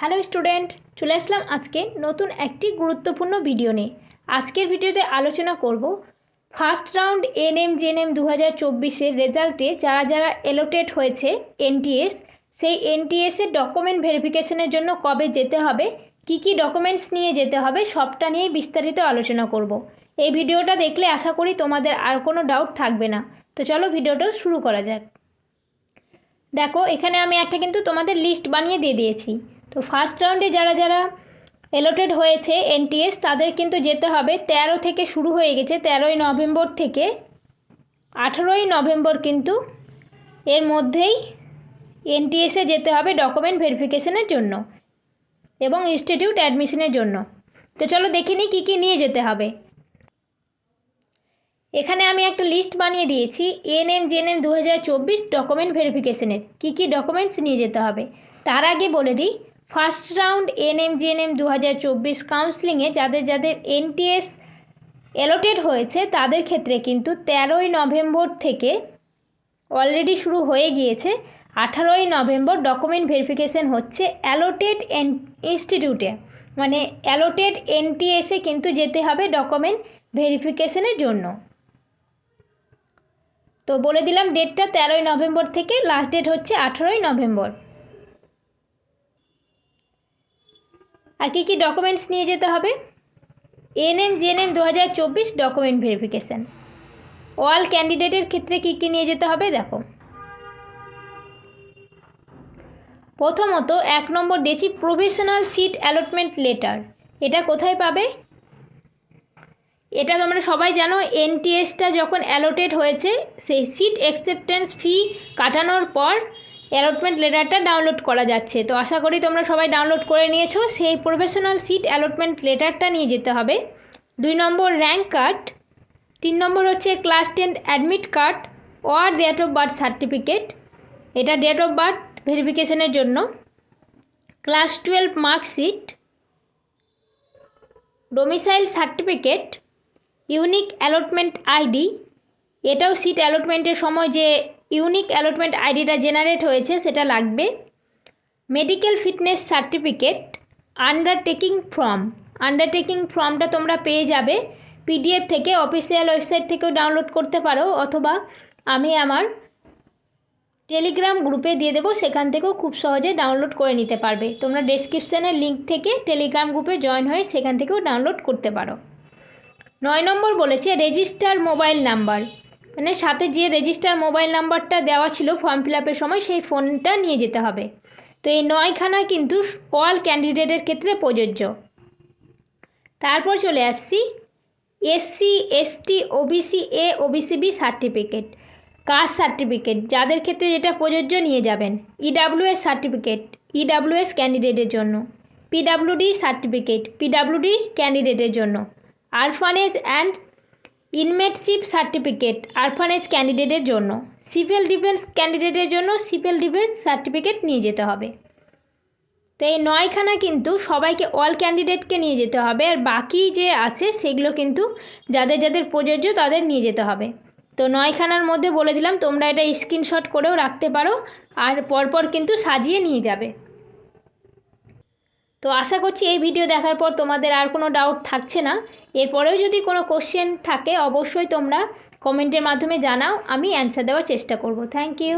Hello student, চলে আসলাম আজকে নতুন একটি গুরুত্বপূর্ণ ভিডিও নিয়ে। আজকের ভিডিওতে আলোচনা করব ফার্স্ট রাউন্ড এনএম জেএনএম দু হাজার চব্বিশের রেজাল্টে যারা যারা এলোটেড হয়েছে এনটিএস, সেই এনটিএসের ডকুমেন্ট ভেরিফিকেশনের জন্য কবে যেতে হবে, কি কি ডকুমেন্টস নিয়ে যেতে হবে, সবটা নিয়ে বিস্তারিত আলোচনা করব। এই ভিডিওটা দেখলে আশা করি তোমাদের আর কোনো ডাউট থাকবে না। তো চলো ভিডিওটা শুরু করা যাক। দেখো, এখানে আমি একটা কিন্তু তোমাদের লিস্ট বানিয়ে দিয়ে দিয়েছি। তো ফার্স্ট রাউন্ডে যারা যারা এলোটেড হয়েছে এনটিএস তাদের কিন্তু যেতে হবে। তেরো থেকে শুরু হয়ে গেছে, তেরোই নভেম্বর থেকে আঠেরোই নভেম্বর কিন্তু এর মধ্যেই এনটিএসে যেতে হবে ডকুমেন্ট ভেরিফিকেশনের জন্য এবং ইনস্টিটিউট অ্যাডমিশনের জন্য। তো চলো দেখে নিই কী কী নিয়ে যেতে হবে। এখানে আমি একটা লিস্ট বানিয়ে দিয়েছি এনএম জেএনএম দু হাজার চব্বিশ ডকুমেন্ট ভেরিফিকেশনের কী কী ডকুমেন্টস নিয়ে যেতে হবে? তার আগে বলে দিই ফার্স্ট রাউন্ড এনএম, জেএনএম দু হাজার চব্বিশ কাউন্সিলিংয়ে যাদের যাদের এনটিএস অ্যালোটেড হয়েছে, তাদের ক্ষেত্রে কিন্তু তেরোই নভেম্বর থেকে অলরেডি শুরু হয়ে গিয়েছে। আঠারোই নভেম্বর ডকুমেন্ট ভেরিফিকেশন হচ্ছে অ্যালোটেড এন ইনস্টিটিউটে মানে অ্যালোটেড এনটিএসে কিন্তু যেতে হবে ডকুমেন্ট ভেরিফিকেশনের জন্য। তো বলে দিলাম ডেটটা তেরোই নভেম্বর থেকে লাস্ট ডেট হচ্ছে আঠেরোই নভেম্বর। আর কী কী ডকুমেন্টস নিয়ে যেতে হবে? এনএম জেএনএম দু হাজার চব্বিশ ডকুমেন্ট ভেরিফিকেশান অল ক্যান্ডিডেটের ক্ষেত্রে কী কী নিয়ে যেতে হবে? দেখো। প্রথমত, এক নম্বর দিয়েছি প্রফেশনাল সিট অ্যালটমেন্ট লেটার এটা কোথায় পাবে? এটা তোমরা সবাই জানো এনটিএসটা যখন অ্যালোটেড হয়েছে, সেই সিট অ্যাকসেপ্টেন্স ফি কাটানোর পর অ্যালটমেন্ট লেটারটা ডাউনলোড করা যাচ্ছে। তো আশা করি তোমরা সবাই ডাউনলোড করে নিয়েছো। সেই প্রফেশনাল সিট অ্যালটমেন্ট লেটারটা নিয়ে যেতে হবে। দুই নম্বর র্যাঙ্ক কার্ড তিন নম্বর হচ্ছে class ten admit card or date of birth certificate এটা ডেট অফ বার্থ ভেরিফিকেশনের জন্য। Class twelve marksheet domicile certificate unique allotment ID এটাও সিট অ্যালটমেন্টের সময় যে ইউনিক অ্যালটমেন্ট আইডিটা জেনারেট হয়েছে, সেটা লাগবে। Medical fitness certificate undertaking form. Undertaking ফর্মটা তোমরা পেয়ে যাবে। পিডিএফ থেকে, অফিসিয়াল ওয়েবসাইট থেকেও ডাউনলোড করতে পারো, অথবা আমি আমার টেলিগ্রাম গ্রুপে দিয়ে দেবো, সেখান থেকেও খুব সহজে ডাউনলোড করে নিতে পারবে। তোমরা ডেসক্রিপশানের লিঙ্ক থেকে টেলিগ্রাম গ্রুপে জয়েন হয়ে সেখান থেকেও ডাউনলোড করতে পারো। নয় নম্বর বলেছে, রেজিস্টার মোবাইল নাম্বার। মানে সাথে যে রেজিস্টার মোবাইল নাম্বারটা দেওয়া ছিল ফর্ম ফিল আপের সময়, সেই ফোনটা নিয়ে যেতে হবে। তো এই নয়খানা কিন্তু অল ক্যান্ডিডেটের ক্ষেত্রে প্রযোজ্য। তারপর চলে আসছি SC ST OBC A OBC B certificate caste certificate যাদের ক্ষেত্রে যেটা প্রযোজ্য নিয়ে যাবেন। ইডাব্লিউএস সার্টিফিকেট ইডাব্লিউএস ক্যান্ডিডেটের জন্য। পিডাব্লিউডি সার্টিফিকেট পিডাব্লিউডি ক্যান্ডিডেটের জন্য। আরফানেজ অ্যান্ড ইনমেটশিপ সার্টিফিকেট আরফানেজ ক্যান্ডিডেটের জন্য। সিভিল ডিফেন্স ক্যান্ডিডেটের জন্য সিভিল ডিফেন্স সার্টিফিকেট নিয়ে যেতে হবে। তো এই নয়খানা কিন্তু সবাইকে অল ক্যান্ডিডেটকে নিয়ে যেতে হবে আর বাকি যে আছে সেগুলো কিন্তু যাদের যাদের প্রযোজ্য তাদের নিয়ে যেতে হবে। তো নয়খানার মধ্যে বলে দিলাম, তোমরা এটা স্ক্রিনশট করেও রাখতে পারো আর পরপর কিন্তু সাজিয়ে নিয়ে যাবে। তো আশা করছি এই ভিডিও দেখার পর তোমাদের আর কোনো ডাউট থাকছে না। এরপরেও যদি কোনো কোশ্চেন থাকে, অবশ্যই তোমরা কমেন্টের মাধ্যমে জানাও, আমি অ্যান্সার দেওয়ার চেষ্টা করব। Thank you